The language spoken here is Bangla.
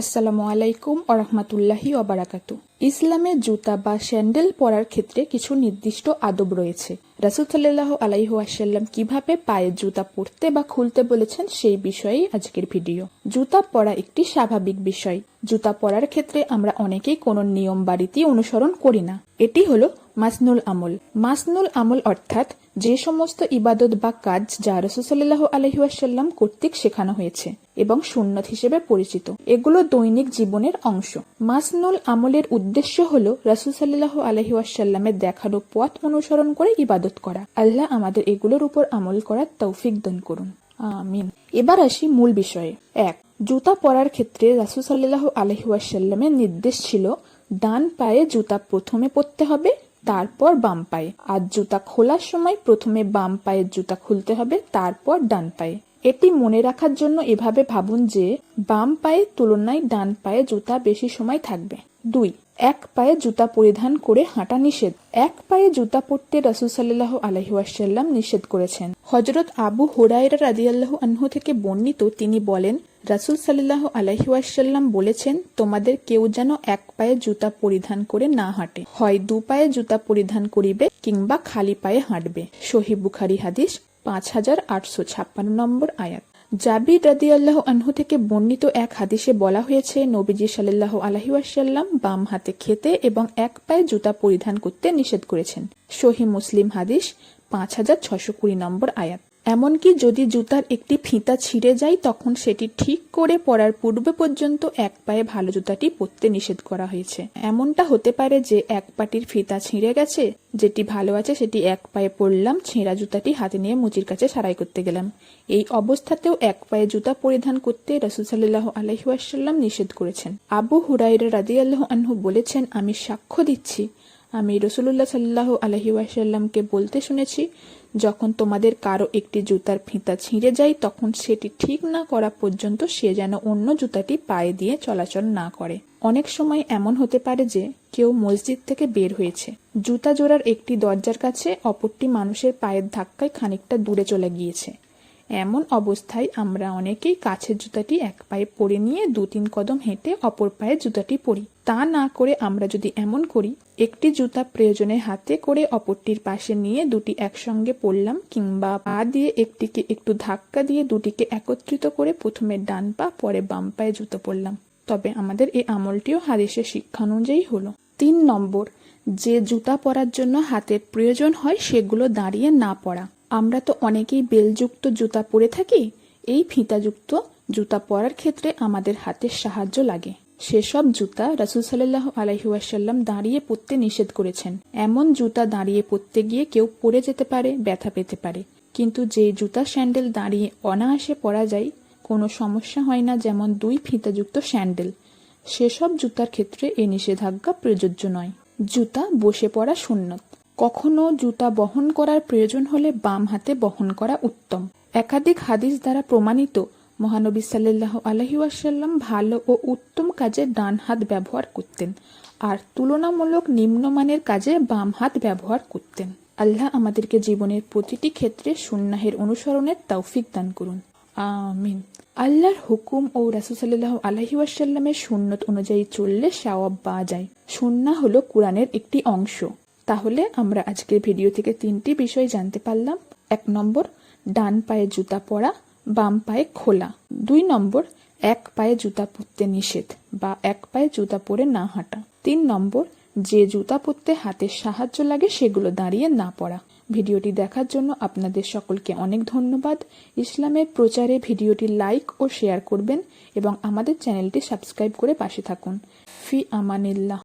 আসসালামু আলাইকুম আরহামাতুল্লাহি ওবারাকাতু ইসলামে জুতা বা স্যান্ডেল পরার ক্ষেত্রে কিছু নির্দিষ্ট আদব রয়েছে। রাসুল সাল্লাহ আলাইহাসাল্লাম কীভাবে পায়ে জুতা পরতে বা খুলতে বলেছেন সেই বিষয়েই আজকের ভিডিও। জুতা পরা একটি স্বাভাবিক বিষয়। জুতা পরার ক্ষেত্রে আমরা অনেকেই কোনো নিয়ম বা রীতি অনুসরণ করি না। এটি হলো মাসনুল আমল। মাসনুল আমল অর্থাৎ যে সমস্ত ইবাদত বা কাজ যা রসুসাল্লাহ আলহিউসাল্লাম কর্তৃক শেখানো হয়েছে এবং সুন্নত হিসেবে পরিচিত, এগুলো দৈনিক জীবনের অংশ। মাসনুল আমলের উদ্দেশ্য হল রাসুসাল্লাহ আলহিউসাল্লামের দেখানো পথ অনুসরণ করে ইবাদত করা। আল্লাহ আমাদের এগুলোর উপর আমল করার তৌফিক দান করুন। আমিন। এবার আসি মূল বিষয়ে। এক, জুতা পরার ক্ষেত্রে রাসুসাল্লাহ আলহিউসাল্লামের নির্দেশ ছিল, ডান পায়ে জুতা প্রথমে পরতে হবে তারপর বাম পায়ে। আর জুতা খোলার সময় প্রথমে বাম পায়ের জুতা খুলতে হবে, তারপর ডান পায়ে। এটি মনে রাখার জন্য এভাবে ভাবুন যে, বাম পায়ের তুলনায় ডান পায়ে জুতা বেশি সময় থাকবে। দুই, এক পায়ে জুতা পরিধান করে হাঁটা নিষেধ। এক পায়ে জুতা পরতে রসুল সাল্লাহ আলহিউসাল্লাম নিষেধ করেছেন। হজরত আবু হুরাইরা রাদিয়াল্লাহ আনহু থেকে বর্ণিত তিনি বলেন রাসুল সাল্লাহ আলহিউসাল্লাম বলেছেন, তোমাদের কেউ যেন এক পায়ে জুতা পরিধান করে না হাঁটে। হয় দু পায়ে জুতা পরিধান করিবে কিংবা খালি পায়ে হাঁটবে। শহীদ বুখারি হাদিস পাঁচ হাজার আটশো ছাপ্পান্ন নম্বর আয়াত। জাবির রাদি আল্লাহ আনহু থেকে বর্ণিত এক হাদিসে বলা হয়েছে, নবীজি সাল্লাহ আলহিউসাল্লাম বাম হাতে খেতে এবং এক পায়ে জুতা পরিধান করতে নিষেধ করেছেন। সহি মুসলিম হাদিস পাঁচ হাজার ছশো কুড়ি নম্বর আয়াত। এমনকি যদি জুতার একটি ফিতা ছিঁড়ে যায়, তখন সেটি ঠিক করে পরার পূর্বে পর্যন্ত এক পায়ে ভালো জুতাটি পরতে নিষেধ করা হয়েছে। এমনটা হতে পারে যে এক পাটির ফিতা ছিঁড়ে গেছে, যেটি ভালো আছে সেটি এক পায়ে পরলাম, ছেঁড়া জুতাটি হাতে নিয়ে মুচির কাছে সারাই করতে গেলাম। এই অবস্থাতেও এক পায়ে জুতা পরিধান করতে রসুল সাল্লাহ আলহিউসাল্লাম নিষেধ করেছেন। আবু হুরাইরা রাজি আল্লাহ আনহু বলেছেন, আমি সাক্ষ্য দিচ্ছি আমি রসুল্লাহ সাল্লাহ আলহি ওয়াসাল্লামকে বলতে শুনেছি, যখন তোমাদের কারও একটি জুতার ফিতা ছিঁড়ে যায়, তখন সেটি ঠিক না করা পর্যন্ত সে যেন অন্য জুতাটি পায়ে দিয়ে চলাচল না করে। অনেক সময় এমন হতে পারে যে কেউ মসজিদ থেকে বের হয়েছে। জুতা জোড়ার একটি দরজার কাছে অপরটি মানুষের পায়ের ধাক্কায় খানিকটা দূরে চলে গিয়েছে। এমন অবস্থায় আমরা অনেকেই কাছের জুতাটি এক পায়ে পরে নিয়ে দু তিন কদম হেঁটে অপর পায়ে জুতাটি পরি। তা না করে আমরা যদি এমন করি, একটি জুতা প্রয়োজনে হাতে করে অপরটির পাশে নিয়ে দুটি একসঙ্গে পরলাম কিংবা পা দিয়ে একটিকে একটু ধাক্কা দিয়ে দুটিকে একত্রিত করে প্রথমে ডান পা, পরে বাম পায়ে জুতো পরলাম। তবে আমাদের এই আমলটিও হাদিসের শিক্ষা অনুযায়ী হলো। তিন নম্বর, যে জুতা পরার জন্য হাতের প্রয়োজন হয় সেগুলো দাঁড়িয়ে না পরা আমরা তো অনেকেই বেলযুক্ত জুতা পরে থাকি, এই ফিতাযুক্ত জুতা পরার ক্ষেত্রে আমাদের হাতের সাহায্য লাগে। সেসব জুতা রাসুল সাল্লাহ আলহিউসাল্লাম দাঁড়িয়ে পরতে নিষেধ করেছেন। এমন জুতা দাঁড়িয়ে পরতে গিয়ে কেউ পড়ে যেতে পারে, ব্যথা পেতে পারে। কিন্তু যে জুতা স্যান্ডেল দাঁড়িয়ে অনায়াসে পরা যায়, কোনো সমস্যা হয় না যেমন দুই ফিতাযুক্ত স্যান্ডেল। সেসব জুতার ক্ষেত্রে এ নিষেধাজ্ঞা প্রযোজ্য নয়। জুতা বসে পড়া সুন্নত। কখনো জুতা বহন করার প্রয়োজন হলে বাম হাতে বহন করা উত্তম। একাধিক হাদিস দ্বারা প্রমাণিত, মহানবী সাল্লাহ আলহিউসাল্লাম ভালো ও উত্তম কাজে ডান হাত ব্যবহার করতেন আর তুলনামূলক নিম্নমানের কাজে বাম হাত ব্যবহার করতেন। আল্লাহ আমাদেরকে জীবনের প্রতিটি ক্ষেত্রে সুন্নাহের অনুসরণের তৌফিক দান করুন। আমিন। আল্লাহর হুকুম ও রাসুসাল্লাহ আলহিউসাল্লামের সুন্নত অনুযায়ী চললে সাওয়াব পাওয়া যায়। সুন্না হলো কোরআনের একটি অংশ। তাহলে আমরা আজকের ভিডিও থেকে তিনটি বিষয় জানতে পারলাম। এক নম্বর, ডান পায়ে জুতা পরা, বাম পায়ে খোলা। দুই নম্বর, এক পায়ে জুতা পরতে নিষেধ বা এক পায়ে জুতা পরে না হাঁটা। তিন নম্বর, যে জুতা পরতে হাতের সাহায্য লাগে সেগুলো দাঁড়িয়ে না পড়া। ভিডিওটি দেখার জন্য আপনাদের সকলকে অনেক ধন্যবাদ। ইসলামের প্রচারে ভিডিওটি লাইক ও শেয়ার করবেন এবং আমাদের চ্যানেলটি সাবস্ক্রাইব করে পাশে থাকুন। ফি আমানিল্লাহ।